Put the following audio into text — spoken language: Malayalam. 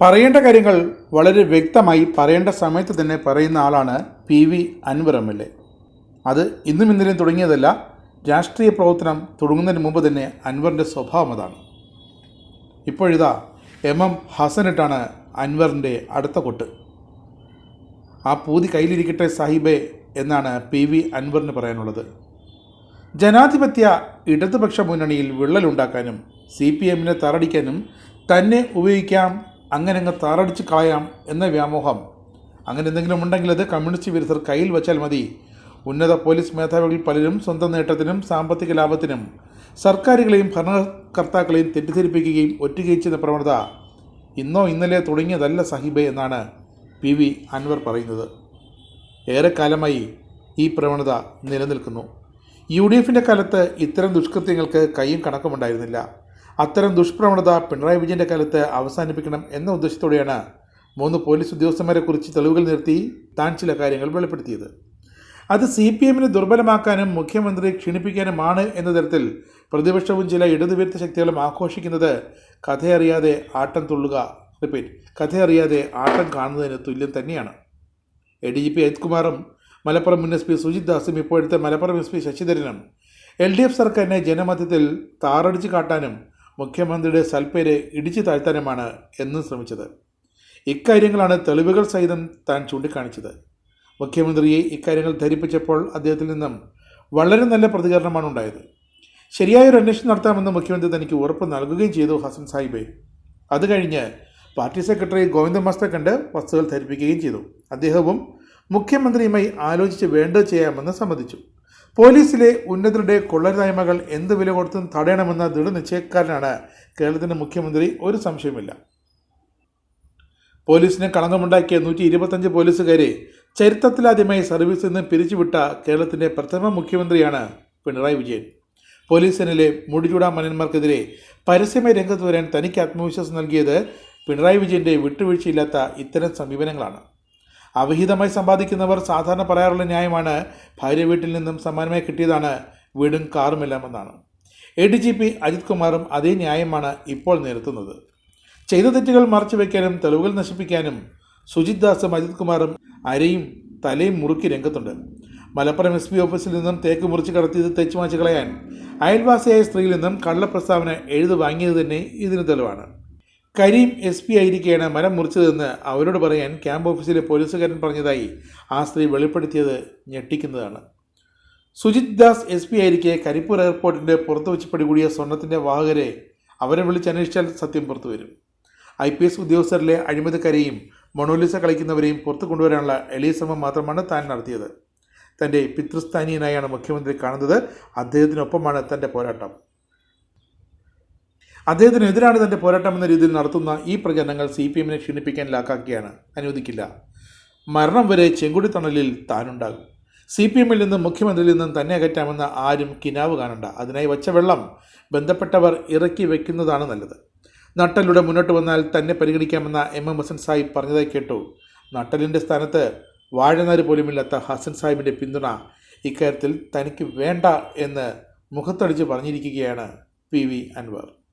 പറയേണ്ട കാര്യങ്ങൾ വളരെ വ്യക്തമായി പറയേണ്ട സമയത്ത് തന്നെ പറയുന്ന ആളാണ് P V Anvar M L A. അത് ഇന്നും ഇന്നലെയും തുടങ്ങിയതല്ല രാഷ്ട്രീയ പ്രവർത്തനം തുടങ്ങുന്നതിന് മുമ്പ് തന്നെ അൻവറിന്റെ സ്വഭാവം അതാണ്. ഇപ്പോഴിതാ എം എം ഹസനിട്ടാണ് അൻവറിന്റെ അടുത്ത കൊട്ട്. ആ പൂതി കയ്യിലിരിക്കട്ടെ സാഹിബേ എന്നാണ് പി വി അൻവറിന് പറയാനുള്ളത്. ജനാധിപത്യ ഇടതുപക്ഷ മുന്നണിയിൽ വിള്ളലുണ്ടാക്കാനും സി പി എമ്മിനെ തറടിക്കാനും തന്നെ ഉപയോഗിക്കാം അങ്ങനെ അങ്ങ് താറടിച്ച് കളയാം എന്ന വ്യാമോഹം. അങ്ങനെ എന്തെങ്കിലും ഉണ്ടെങ്കിൽ അത് കമ്മ്യൂണിസ്റ്റ് വിരുദ്ധർ കയ്യിൽ വച്ചാൽ മതി. ഉന്നത പോലീസ് മേധാവികളിൽ പലരും സ്വന്തം നേട്ടത്തിനും സാമ്പത്തിക ലാഭത്തിനും സർക്കാരുകളെയും ഭരണകർത്താക്കളെയും തെറ്റിദ്ധരിപ്പിക്കുകയും ഒറ്റുകയും ചെയ്യുന്ന പ്രവണത ഇന്നോ ഇന്നലെ തുടങ്ങിയതല്ല സാഹിബെ എന്നാണ് പി വി അൻവർ പറയുന്നത്. ഏറെക്കാലമായി ഈ പ്രവണത നിലനിൽക്കുന്നു. യു ഡി എഫിന്റെ കാലത്ത് ഇത്തരം ദുഷ്കൃത്യങ്ങൾക്ക് കൈയും കണക്കുമുണ്ടായിരുന്നില്ല. അത്തരം ദുഷ്പ്രവണത പിണറായി വിജയന്റെ കാലത്ത് അവസാനിപ്പിക്കണം എന്ന ഉദ്ദേശത്തോടെയാണ് മൂന്ന് പോലീസ് ഉദ്യോഗസ്ഥന്മാരെ കുറിച്ച് തെളിവുകൾ നിർത്തി താൻ ചില കാര്യങ്ങൾ വെളിപ്പെടുത്തിയത്. അത് സി പി എമ്മിനെ ദുർബലമാക്കാനും മുഖ്യമന്ത്രിയെ ക്ഷീണിപ്പിക്കാനുമാണ് എന്ന തരത്തിൽ പ്രതിപക്ഷവും ചില ഇടതുവിരുദ്ധ ശക്തികളും ആഘോഷിക്കുന്നത് കഥയറിയാതെ ആട്ടം തുള്ളുക റിപ്പീറ്റ് കഥയറിയാതെ ആട്ടം കാണുന്നതിന് തുല്യം തന്നെയാണ്. A D G P Ajit കുമാറും മലപ്പുറം മുൻ എസ് പി സുജിത് ദാസും ഇപ്പോഴത്തെ മലപ്പുറം എസ് പി ശശിധരനും എൽ ഡി എഫ് സർക്കാരിനെ ജനമധ്യത്തിൽ താറടിച്ച് കാട്ടാനും മുഖ്യമന്ത്രിയുടെ സൽപ്പേര് ഇടിച്ചു താഴ്ത്താനുമാണ് എന്നും ശ്രമിച്ചത്. ഇക്കാര്യങ്ങളാണ് തെളിവുകൾ സഹിതം താൻ ചൂണ്ടിക്കാണിച്ചത്. മുഖ്യമന്ത്രിയെ ഇക്കാര്യങ്ങൾ ധരിപ്പിച്ചപ്പോൾ അദ്ദേഹത്തിൽ നിന്നും വളരെ നല്ല പ്രതികരണമാണ് ഉണ്ടായത്. ശരിയായ ഒരു അന്വേഷണം നടത്താമെന്ന് മുഖ്യമന്ത്രി തനിക്ക് ഉറപ്പ് നൽകുകയും ചെയ്തു ഹസൻ സാഹിബെ. അത് കഴിഞ്ഞ് പാർട്ടി സെക്രട്ടറി ഗോവിന്ദ മാസ്റ്റർ കണ്ട് വസ്തുക്കൾ ധരിപ്പിക്കുകയും ചെയ്തു. അദ്ദേഹവും മുഖ്യമന്ത്രിയുമായി ആലോചിച്ച് വേണ്ടത് ചെയ്യാമെന്ന് സമ്മതിച്ചു. പോലീസിലെ ഉന്നതരുടെ കൊള്ളരുതായ്മകൾ എന്ത് വില കൊടുത്തും തടയണമെന്ന ദൃഢനിശ്ചയക്കാരനാണ് കേരളത്തിന്റെ മുഖ്യമന്ത്രി. ഒരു സംശയമില്ല പോലീസിന് കളങ്കമുണ്ടാക്കിയ നൂറ്റി ഇരുപത്തഞ്ച് പോലീസുകാരെ ചരിത്രത്തിലാദ്യമായി സർവീസിൽ നിന്ന് പിരിച്ചുവിട്ട കേരളത്തിന്റെ പ്രഥമ മുഖ്യമന്ത്രിയാണ് പിണറായി വിജയൻ. പോലീസ് സേനയിലെ മുടിചൂടാ മനന്മാർക്കെതിരെ പരസ്യമായി രംഗത്ത് വരാൻ തനിക്ക് ആത്മവിശ്വാസം നൽകിയത് പിണറായി വിജയന്റെ വിട്ടുവീഴ്ചയില്ലാത്ത ഇത്തരം സമീപനങ്ങളാണ്. അവിഹിതമായി സമ്പാദിക്കുന്നവർ സാധാരണ പറയാറുള്ള ന്യായമാണ് ഭാര്യ വീട്ടിൽ നിന്നും സമ്മാനമായി കിട്ടിയതാണ് വീടും കാറുമെല്ലാം എന്നാണ് A D G P Ajit കുമാറും അതേ ന്യായമാണ് ഇപ്പോൾ നിരത്തുന്നത്. ചെയ്ത തെറ്റുകൾ മറച്ചു വയ്ക്കാനും തെളിവുകൾ നശിപ്പിക്കാനും സുജിത് ദാസും അജിത് കുമാറും അരയും തലയും മുറുക്കി രംഗത്തുണ്ട്. മലപ്പുറം എസ് പി ഓഫീസിൽ നിന്നും തേക്ക് മുറിച്ച് കടത്തിയത് തെച്ചു മാച്ച് കളയാൻ അയൽവാസിയായ സ്ത്രീയിൽ നിന്നും കള്ളപ്രസ്താവന എഴുതു വാങ്ങിയത് തന്നെ ഇതിന് തെളിവാണ്. കരീം എസ് പി ആയിരിക്കെയാണ് മരം മുറിച്ചതെന്ന് അവരോട് പറയാൻ ക്യാമ്പ് ഓഫീസിലെ പോലീസുകാരൻ പറഞ്ഞതായി ആ സ്ത്രീ വെളിപ്പെടുത്തിയത് ഞെട്ടിക്കുന്നതാണ്. സുജിത് ദാസ് എസ് പി ആയിരിക്കെ കരിപ്പൂർ എയർപോർട്ടിന്റെ പുറത്ത് വെച്ച് പിടികൂടിയ സ്വർണത്തിന്റെ വാഹകരെ അവരെ വിളിച്ചന്വേഷിച്ചാൽ സത്യം പുറത്തു വരും. ഐ പി എസ് ഉദ്യോഗസ്ഥരിലെ അഴിമതിക്കാരെയും മൊണോലിസ കളിക്കുന്നവരെയും പുറത്തു കൊണ്ടുവരാനുള്ള എളിയ ശ്രമം മാത്രമാണ് താൻ നടത്തിയത്. തന്റെ പിതൃസ്ഥാനീയനായാണ് മുഖ്യമന്ത്രി കാണുന്നത്. അദ്ദേഹത്തിനൊപ്പമാണ് തന്റെ പോരാട്ടം. അദ്ദേഹത്തിനെതിരാണ് തന്റെ പോരാട്ടം എന്ന രീതിയിൽ നടത്തുന്ന ഈ പ്രചരണങ്ങൾ സി പി എമ്മിനെ ക്ഷീണിപ്പിക്കാൻ ലാക്കാക്കിയാണ്. അനുവദിക്കില്ല. മരണം വരെ ചെങ്കുടി തണലിൽ താനുണ്ടാകും. സി പി എമ്മിൽ നിന്നും മുഖ്യമന്ത്രിയിൽ നിന്നും തന്നെ അകറ്റാമെന്ന് ആരും കിനാവ് കാണണ്ട. അതിനായി വച്ച വെള്ളം ബന്ധപ്പെട്ടവർ ഇറക്കി വെക്കുന്നതാണ് നല്ലത്. നട്ടലിലൂടെ മുന്നോട്ട് വന്നാൽ തന്നെ പരിഗണിക്കാമെന്ന എം. എം. ഹസൻ സാഹിബ് പറഞ്ഞതായി കേട്ടു. നട്ടലിന്റെ സ്ഥാനത്ത് വാഴനാര് പോലുമില്ലാത്ത ഹസൻ സാഹിബിന്റെ പിന്തുണ ഇക്കാര്യത്തിൽ തനിക്ക് വേണ്ട എന്ന് മുഖത്തടിച്ച് പറഞ്ഞിരിക്കുകയാണ് പി വി അൻവർ.